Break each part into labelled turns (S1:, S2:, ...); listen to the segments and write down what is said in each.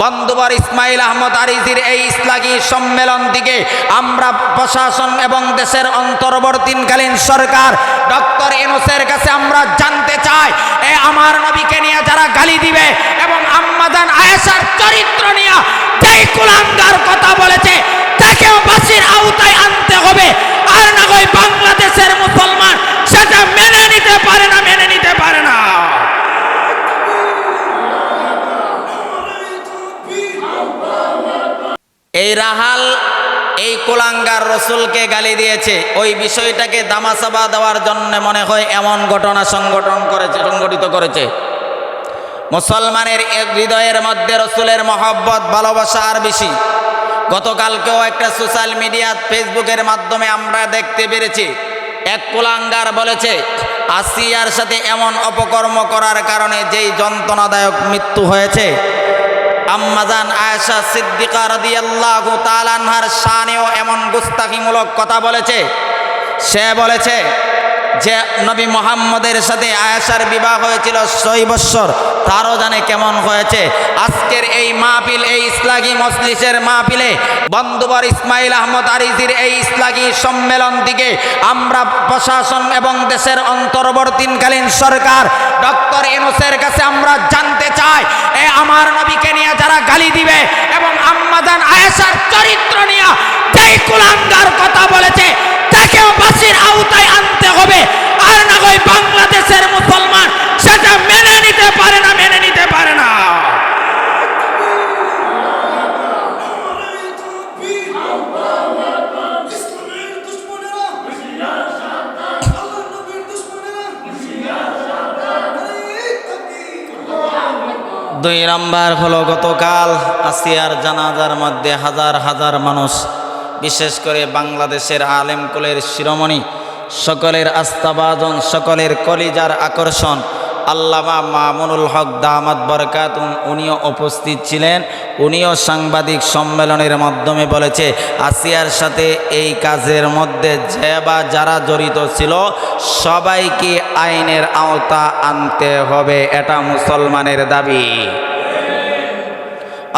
S1: বন্ধুবর ইসমাইল আহমদ আরিজির এই ইসলামী সম্মেলন দিকে আমরা প্রশাসন এবং দেশের অন্তর্বর্তীকালীন সরকার ডক্টর ইনুসের কাছে আমরা জানতে চাই, এ আমার নবীকে নিয়ে যারা গালি দিবে এবং আম্মাদান আয়েশার চরিত্র নিয়ে যেই কুলাঙ্গার কথা বলেছে, তাকেও বাসির আওতায় আনতে হবে। আর না হয় বাংলাদেশের মুসলমান সেটা মেনে নিতে পারে না মেনে নিতে পারে না এই রাহাল, এই কোলাঙ্গার রসুলকে গালি দিয়েছে। ওই বিষয়টাকে দামাসাবা দেওয়ার জন্য মনে হয় এমন ঘটনা সংগঠন করেছে, সংগঠিত করেছে। মুসলমানের হৃদয়ের মধ্যে রসুলের মহব্বত, ভালোবাসা আর বেশি। গতকালকেও একটা সোশ্যাল মিডিয়া ফেসবুকের মাধ্যমে আমরা দেখতে পেরেছি, এক কুলাঙ্গার বলেছে, আসিয়ার সাথে এমন অপকর্ম করার কারণে যেই যন্ত্রণাদায়ক মৃত্যু হয়েছে আম্মাজান আয়েশা সিদ্দিকা রাদিয়াল্লাহু তাআলা আনহার শানেও এমন গুস্তাখিমূলক কথা বলেছে। সে বলেছে যে নবী মোহাম্মদের সাথে আয়েশার বিবাহ হয়েছিল ছয় বৎসর, তারও জানে কেমন হয়েছে। আজকের এই মাহফিল, এই ইসলামী মজলিসের মাহফিলে বন্ধুবর ইসমাইল আহমদ আরিজির এই ইসলামী সম্মেলন থেকে আমরা প্রশাসন এবং দেশের অন্তর্বর্তীকালীন সরকার ডক্টর ইনুসের কাছে আমরা জানতে চাই, এ আমার নবীকে নিয়ে যারা গালি দিবে এবং আম্মাদান আয়েশার চরিত্র নিয়ে যেই কুলাঙ্গার কথা বলেছে, তাকেও বাসির আওতায় দুই নম্বর হলো গতকাল আসিয়ার জানাজার মধ্যে হাজার হাজার মানুষ, বিশেষ করে বাংলাদেশের আলেমকুলের শিরোমণি, সকলের আস্থাবাদন সকলের কলিজার আকর্ষণ আল্লামা মামুনুল হক দামাত বরকাতুন উনিও উপস্থিত ছিলেন। উনিও সাংবাদিক সম্মেলনের মাধ্যমে বলেছে, আসিয়ার সাথে এই কাজের মধ্যে যে বা যারা জড়িত ছিল, সবাইকে আইনের আওতা আনতে হবে। এটা মুসলমানের দাবি।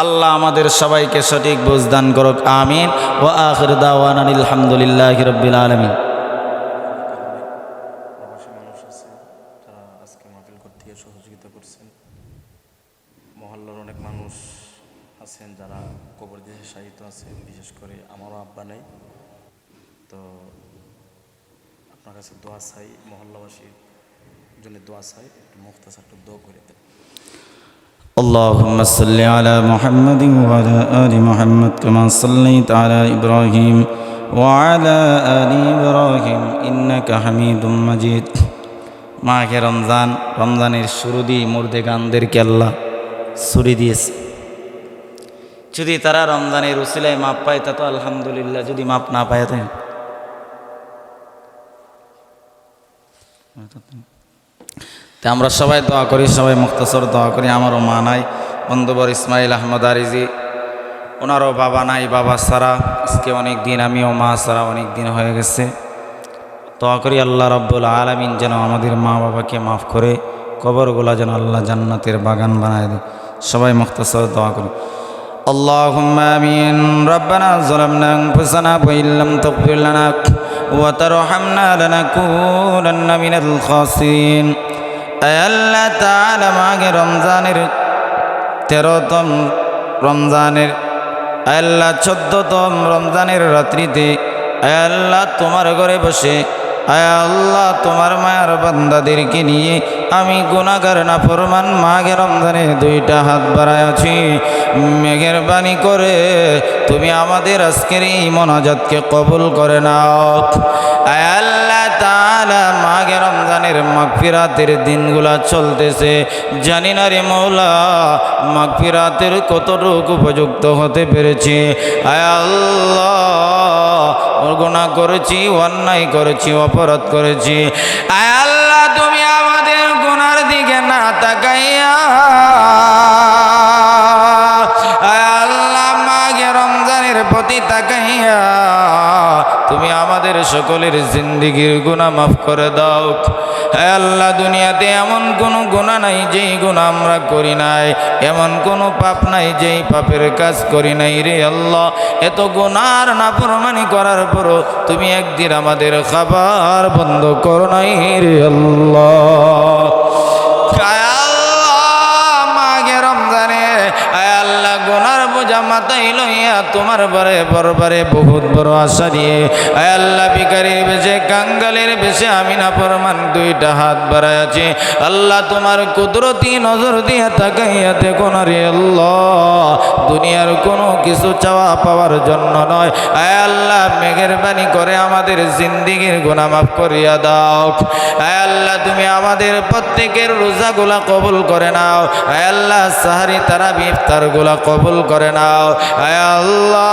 S1: আল্লাহ আমাদের সবাইকে সঠিক বুঝদান করুক, আমিন। ও আখির দাওয়ান আলহামদুলিল্লাহ রব্বিল আলমিন
S2: প্রবাসী মানুষ আছে যারা আজকে মাহফিল করতে গিয়ে সহযোগিতা করছেন মহল্লার অনেক মানুষ আছেন যারা কবর দেশে সাহিত্য আছেন বিশেষ করে আমারও আব্বা নেই তো আপনার কাছে দোয়া চাই মহল্লাবাসীর জন্য দোয়া চাই একটু মুখতাসার একটু দোয়া করে দেন
S3: اللهم صل على محمد وعلى آل محمد كما صليت على إبراهيم وعلى آل إبراهيم إنك حميد مجيد মাঘে রমজান রমজানের শুরু দিয়ে মুর্দে গানদেরকে আল্লাহ ছুরি দিয়েছে যদি তারা রমজানের উসিলায় মাপ পায়, তা তো আলহামদুলিল্লাহ, যদি মাপ না পায় তাই তা আমরা সবাই দোয়া করি, সবাই মুক্তসর দোয়া করি, আমারও মা নাই, বন্ধুবর ইসমাইল আহমদ আরিজি, ওনারও বাবা নাই, বাবা সারা আজকে অনেক দিন আমিও মা সারা অনেক দিন হয়ে গেছে। দোয়া করি আল্লাহ রব্বুল আলমিন যেন আমাদের মা বাবাকে মাফ করে, কবরগুলা যেন আল্লাহ জান্নাতের বাগান বানায় দেয়। সবাই মুক্তসর দোয়া করি। اللهم آمين ربنا ظلمنا أنفسنا وإن لم تغفر لنا وترحمنا لنكونن من الخاسرين আয় আল্লাহ তাআলা মাঘে রমজানের তেরোতম রমজানের আয় আল্লাহ চোদ্দতম রমজানের রাত্রিতে আয় আল্লাহ তোমার ঘরে বসে আয় আল্লাহ, তোমার মায়ার বান্দাদেরকে নিয়ে আমি গুণাগার না ফরমান মাঘে রমজানে দুইটা হাত বাড়ায় আছি। মেঘের বাণী করে তুমি আমাদের আজকের এই মনাজাতকে কবুল করে নাও। আয় আল্লাহ তাআলা মাঘে রমজানের মাগফিরাতের দিনগুলা চলতেছে। জানি না রে মৌলা, মাগফিরাতের কতটুকু উপযুক্ত হতে পেরেছি। আয় আল্লাহ গুণা করেছি, অন্যায় করেছি, অপরাধ করেছি। আল্লাহ, তুমি আমাদের গুনার দিকে না তাকাইয়া। তাকাইয়া তুমি আমাদের সকলের জিন্দিগির গুণা মাফ করে দাও।
S1: আল্লাহ, দুনিয়াতে এমন কোনো গুণা নাই যেই গুণা আমরা করি নাই। এমন কোনো পাপ নাই যেই পাপের কাজ করি নাই রে আল্লাহ। এত গুনার নাফরমানি করার পরও তুমি একদিন আমাদের খাবার বন্ধ করো নাই রে আল্লাহ। তোমার বারে বরবারে বহুত বড় আশা আয় আল্লাহ বিকারির বেশে, কাঙ্গালের বেশে আমি না পরমান দুইটা হাত বাড়ায় আছে আল্লাহ তোমার কুদরতি নজর দিয়ে তাকাইয়া দেখো না রে আল্লাহ। দুনিয়ার কোনো কিছু চাওয়া পাওয়ার জন্য নয়। আয় আল্লাহ মেঘের বাণী করে আমাদের জিন্দিগির গুণা মাফ করিয়া দাও। আয় আল্লাহ, তুমি আমাদের প্রত্যেকের রোজাগুলা কবুল করে নাও। আয় আল্লাহ, সাহারি তারা বিফতারগুলা কবুল করে নাও। আয় আল্লাহ,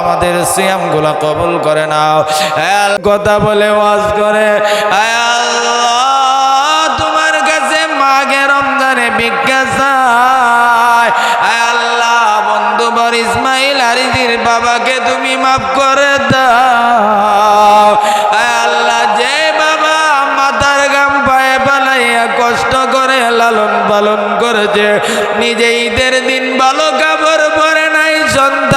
S1: আমাদের সিয়ামগুলা কবুল করে নাও। কথা বলে ওয়াজ করে। আয় পালন করেছে। নিজে ঈদের দিন ভালো